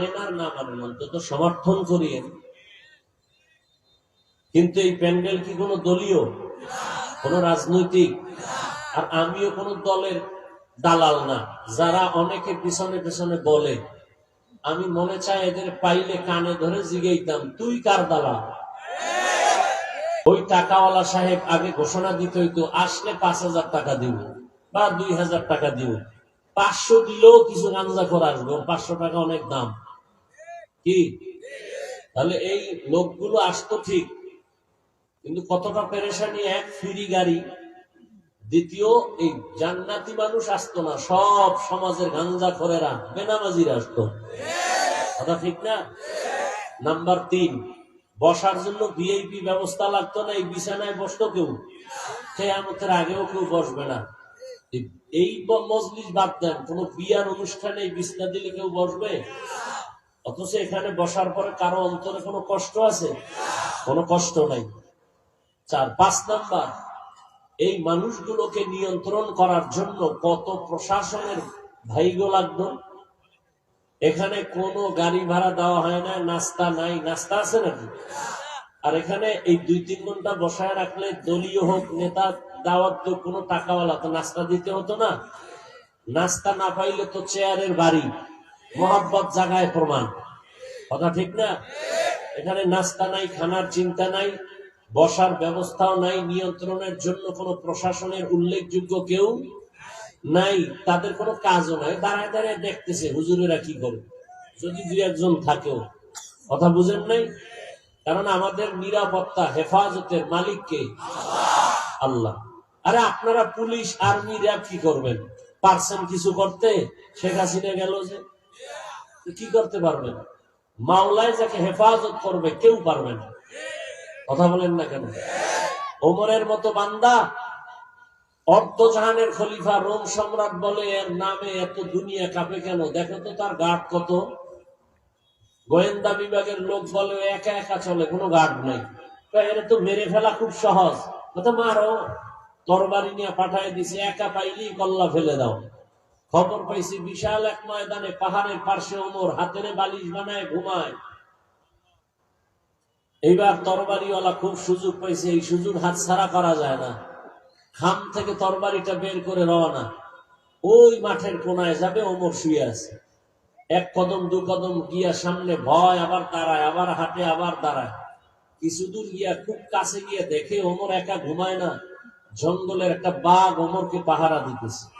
মানেন আর না মানেন, অন্তত সমর্থন করিয়েন। কিন্তু এই প্যান্ডেল কি কোনো দলীয়? কোন রাজনৈতিক? আর আমিও কোন দলের দালাল না, যারা অনেকে পিছনে পিছনে বলে, আমি মনে চাই এদের পাইলে কানে ধরে জিগেইতাম, তুই কার দালাল? ওই টাকাওয়ালা সাহেব আগে ঘোষণা দিতে হইতো, আসলে পাঁচ হাজার টাকা দিব বা দুই হাজার টাকা দিব। পাঁচশো দিলেও কিছু গাঞ্জা করে আসবে, পাঁচশো টাকা অনেক দাম। কি? তাহলে এই লোকগুলো আসতো ঠিক, কিন্তু কতটা পেরেশানি, এক ফ্রি গাড়ি। দ্বিতীয়, এই জান্নাতি মানুষ আসতো না, সব সমাজের গাঞ্জা খরেরা, বেনামাজিরা আসতো। কথা ঠিক না? নাম্বার তিন, বসার জন্য ভিআইপি ব্যবস্থা লাগতো না, এই বিছানায় বসতো কেউ। কেয়ামতের আগেও কেউ বসবে না। এই- মজলিস বাদ দেন, কোন বিয়ার অনুষ্ঠানে বিছনা দিলে কেউ বসবে? অথচ এখানে বসার পরে কারও অন্তরে কোনো কষ্ট আছে? কোনো কষ্ট নাই। চার, পাঁচ নাম্বার, এই মানুষগুলোকে নিয়ন্ত্রণ করার জন্য কত প্রশাসনের ভাইগো লাগতো? এখানে কোনো গাড়ি ভাড়া দেওয়া হয় না, নাস্তা নাই। নাস্তা আছে নাকি? আর এখানে এই দুই তিন ঘণ্টা বসায় রাখলে দলীয় হোক, নেতা দাওয়াত তো কোনো টাকাওয়ালা, তো নাস্তা দিতে হতো না। নাস্তা না পাইলে তো চেয়ারের বাড়ি। মোহাব্বত জাগায় প্রমাণ। কথা ঠিক না? এখানে নাস্তা নাই, খানার চিন্তা নাই, বসার ব্যবস্থাও নাই, নিয়ন্ত্রণের জন্য কোনো প্রশাসনের উল্লেখযোগ্য কেউ নাই, তাদের কোনো কাজও নাই। দাঁড়ায় দাঁড়ায় দেখতেছে হুজুরেরা কি করে। যদি দুই একজন থাকেও। কথা বুঝেন নাই? কারণ আমাদের নিরাপত্তা, হেফাজতের মালিককে আল্লাহ। আরে আপনারা পুলিশ আর্মি র্যাব কি করবেন? পারছেন কিছু করতে? শেখ হাসিনা গেল যে। কি করতে পারবেন? মাওলায় যাকে হেফাজত করবে, কেউ পারবে না। কথা বলেন না কেন? ওমরের মতো বান্দা, অর্ধজাহানের খলিফা, রোম সম্রাট বলে এর নামে এত দুনিয়া কাঁপে কেন? দেখো তো তার গার্ড কত। গোয়েন্দা বিভাগের লোক বলে একা একা চলে, কোনো গার্ড নাই। এরা তো মেরে ফেলা খুব সহজ। কথা মারো, তরবারি নিয়ে পাঠায় দিছে, একা পাইলেই কল্লা ফেলে দাও। খবর পাইছি, বিশাল এক ময়দানে, পাহাড়ের পার্শ্বে ওমর, হাতেরে বালিশ বানায় ঘুমায়। এইবার তরবারিওয়ালা খুব সুযোগ পাইছে, এই সুযোগ হাত ছাড়া করা যায় না। খাম থেকে তরবারিটা বের করে রওনা। ওই মাঠের কোনায় যাবে ওমর শুয়ে আছে। এক কদম, দু কদম গিয়া সামনে ভয়, আবার দাঁড়ায়, আবার হাঁটে, আবার দাঁড়ায়। কিছু দূর গিয়া খুব কাছে গিয়ে দেখে ওমর একা ঘুমায় না। জঙ্গলের একটা বাঘ ওমরকে পাহারা দিতেছে।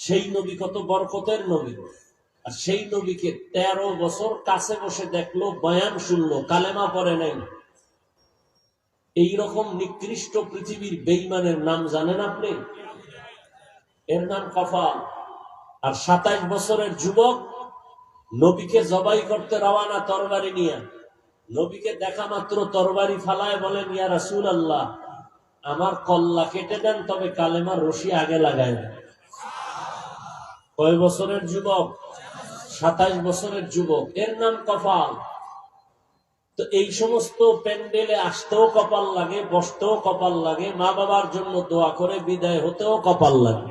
সেই নবী কত বরকতের নবী। আর সেই নবীকে তেরো বছর কাছে বসে দেখল, বয়ান শুনলো, কালেমা পড়ে নাই। এইরকম নিকৃষ্ট পৃথিবীর বেইমানের নাম জানেন আপনি? এর নাম কফাল। আর সাতাইশ বছরের যুবক নবীকে জবাই করতে রওয়ানা তরবারি নিয়ে। নবীকে দেখা মাত্র তরবারি ফালায় বলেন, ইয়া রাসূল আল্লাহ আমার কল্লা কেটে দেন, তবে কালেমার রশি আগে লাগায় না কয় বছরের যুবক? সাতাশ বছরের যুবক। এর নাম কপাল। তো এই সমস্ত প্যান্ডেলে আসতেও কপাল লাগে, বসতেও কপাল লাগে মা বাবার জন্য দোয়া করে বিদায় হতেও কপাল লাগে।